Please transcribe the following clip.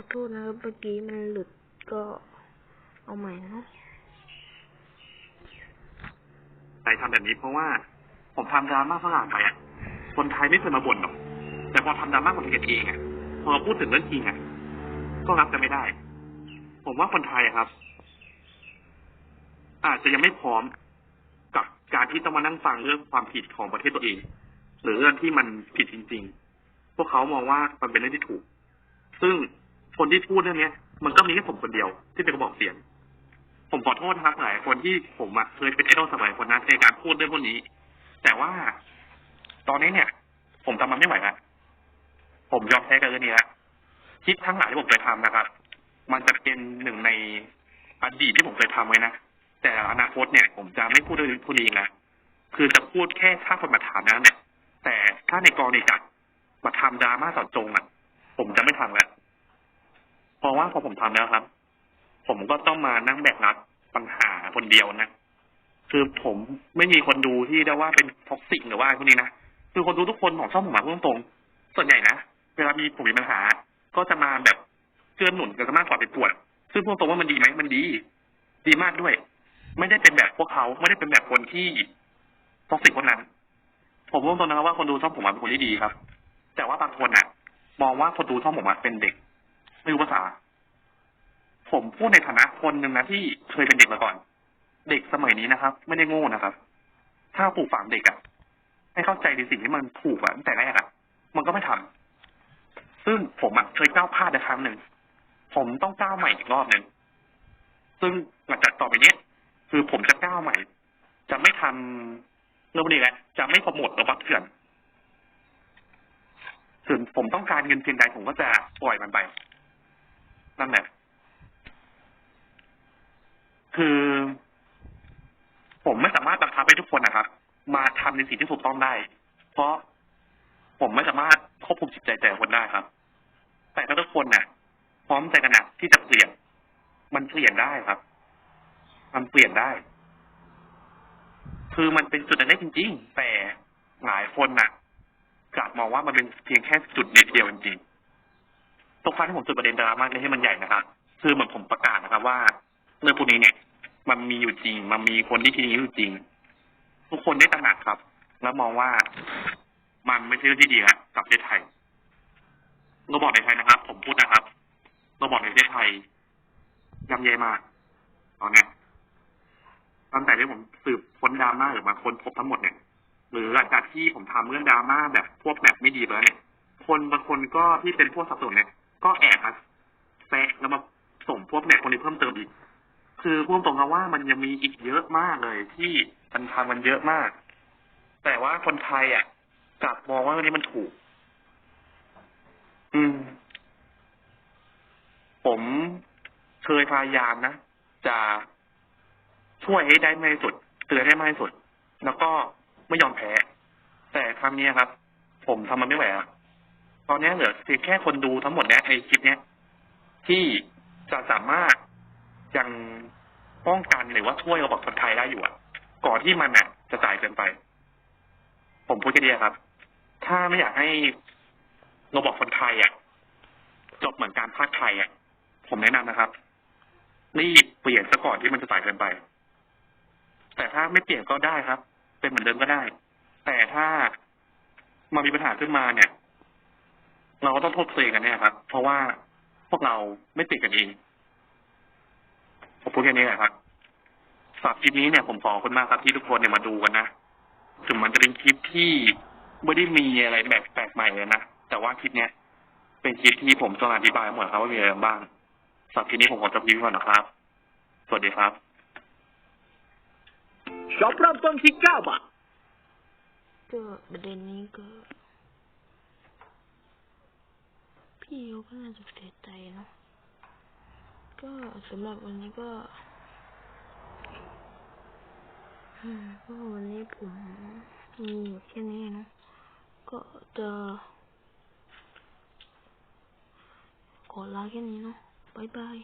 อโทษนะครับเมื่อกี้มันหลุดก็เอาใหม่นะใจทำแบบนี้เพราะว่า ผมทำดราม่าฝรั่งไปอะ คนไทยไม่เคยมาบ่นหรอก แต่พอทำดราม่าคนไทยกันเองอะ พอพูดถึงเรื่องจริงอะ ก็รับกันไม่ได้ ผมว่าคนไทยครับ อาจจะยังไม่พร้อมกับการที่ต้องมานั่งฟังเรื่องความผิดของประเทศตัวเอง หรือเรื่องที่มันผิดจริง ๆ พวกเขามองว่ามันเป็นเรื่องที่ถูก ซึ่ง คนที่พูดเรื่องเนี้ย มันก็มีแค่ผมคนเดียวที่เป็นกระบอกเสียง ผมขอโทษนะครับหลายคนที่ผมอะเคยเป็นไอดอลสมัยคนนั้นในการพูดเรื่องพวกนี้ แต่ว่าตอนนี้เนี่ย ผมทำมันไม่ไหวแล้วผมยอมแพ้กับเรื่องนี้แล้วคลิปทั้งหลายที่ผมเคยทำนะครับ มันจะเป็นหนึ่งในอดีตที่ผมเคยทำไว้นะแต่อนาคตเนี่ย ผมจะไม่พูดเรื่องพวกนี้อีกนะคือจะพูดแค่ถ้าคนมาถามนั้นแต่ถ้าในกรณีจัดมาทำดราม่าสอดจงอะ ผมจะไม่ทำแล้ว เพราะว่าพอผมทำแล้วครับ ผมก็ต้องมานั่งแบกรับปัญหาคนเดียวนะคือผมไม่มีคนดูที่ได้ว่าเป็นท็อกซิกหรือว่าพวกนี้นะคือคนดูทุกคนของช่องผมมาพูดตรงๆส่วนใหญ่นะเวลามีผมมีปัญหา ก็จะมาแบบเกื้อหนุนกันมากกว่าเป็นปวด ซึ่งพูดตรงว่ามันดีไหมมันดี ดีมากด้วย ไม่ได้เป็นแบบพวกเขาไม่ได้เป็นแบบคนที่ท็อกซิกคนนั้น ผมพูดตรงนะครับว่าคนดูช่องผมมาเป็นคนที่ดีครับ แต่ว่าบางคนน่ะ มองว่าคนดูช่องผมมาเป็นเด็ก ไม่รู้ภาษา ผมพูดในฐานะคนหนึ่งนะที่เคยเป็นเด็กมาก่อน เด็กสมัยนี้นะครับ ไม่ได้โง่นะครับ ถ้าปลูกฝังเด็กอะให้เข้าใจในสิ่งที่มันถูกอะตั้งแต่แรกอะมันก็ไม่ทำซึ่งผมอะเคยก้าวพลาดในครั้งหนึ่ง ผมต้องก้าวใหม่อีกรอบหนึ่งซึ่งหลังจากต่อไปเนี้ย คือผมจะก้าวใหม่ จะไม่ทำเรื่องนี้แหละจะไม่โปรโมทระบักเถื่อนส่วนผมต้องการเงินเพียงใดผมก็จะปล่อยมันไป นั่นแหละคือ ผมไม่สามารถบังคับให้ทุกคนนะครับ มาทำในสิ่งที่ถูกต้องได้ เพราะผมไม่สามารถควบคุมจิตใจแต่คนได้ครับ แต่ถ้าทุกคนน่ะ พร้อมใจกันนะที่จะเปลี่ยน มันเปลี่ยนได้ครับ มันเปลี่ยนได้ คือมันเป็นจุดนั้นได้จริง ๆ แต่หลายคนน่ะกลับมองว่ามันเป็นเพียงแค่จุดนิดเดียวจริงๆ ตรงครั้งที่ผมจุดประเด็นดราม่านี้ให้มันใหญ่นะครับ คือเหมือนผมประกาศนะครับว่าเรื่องพวกนี้เนี่ย มันมีอยู่จริง มันมีคนที่คิดอย่างนี้อยู่จริง ทุกคนได้ตระหนักครับ แล้วมองว่ามันไม่ใช่เรื่องที่ดีครับกับประเทศไทยเราบอกในไทยนะครับ ผมพูดนะครับเราบอกในประเทศไทยยำแย่มากตอนนี้ตั้งแต่ที่ผมสืบค้นดราม่าหรือมาค้นพบทั้งหมดเนี่ย หรือหลังจากที่ผมทำเรื่องดราม่าแบบพวกแบบไม่ดีไปแล้วเนี่ย คนบางคนก็ที่เป็นพวกสับสนเนี่ย ก็แอบมาแซะแล้วมาส่งพวกแบบคนนี้เพิ่มเติมอีก คือพูดตรงๆว่ามันยังมีอีกเยอะมากเลย ที่มันทำมันเยอะมาก แต่ว่าคนไทยอะกลับมองว่าเรื่องนี้มันถูก อืม ผมเคยพยายามนะจะช่วยให้ได้มากที่สุดเตือนให้มากที่สุด แล้วก็ไม่ยอมแพ้ แต่ครั้งนี้ครับ ผมทำมันไม่ไหวอะ ตอนนี้เหลือเพียงแค่คนดูทั้งหมดเนี่ยไอคลิปเนี้ยที่จะสามารถยังป้องกันหรือว่าช่วยระบบคนไทยได้อยู่อะก่อนที่มันน่ะจะจ่ายเกินไป ผมพูดแค่นี้ครับ ถ้าไม่อยากให้ระบบคนไทยอะจบเหมือนการภาคไทยอะผมแนะนำนะครับรีบเปลี่ยนซะก่อนที่มันจะจ่ายเกินไป แต่ถ้าไม่เปลี่ยนก็ได้ครับ เป็นเหมือนเดิมก็ได้ แต่ถ้ามันมีปัญหาขึ้นมาเนี่ย เราก็ต้องโทษตัวเองกันแน่ครับ เพราะว่าพวกเราไม่เปลี่ยนกันเองผมพูดแค่นี้แหละครับสำหรับคลิปนี้เนี่ยผมขอบคุณมากครับที่ทุกคนเนี่ยมาดูกันนะถึงมันจะเป็นคลิปที่ไม่ได้มีอะไรแบบแปลกใหม่เลยนะแต่ว่าคลิปเนี้ยเป็นคลิปที่ผมต้องอธิบายหมดครับว่ามีอะไรบ้างสำหรับคลิปนี้ผมขอจบคลิปก่อนนะครับ สวัสดีครับช็อปเริ่มต้นที่9บาทก็ประเด็นนี้ก็ พี่เขาก็น่าจะเสียใจเนอะก็สำหรับวันนี้ก็อืมก็วันนี้ผมมีอยู่แค่นี้เนอะก็จะขอลาแค่นี้เนาะบายบาย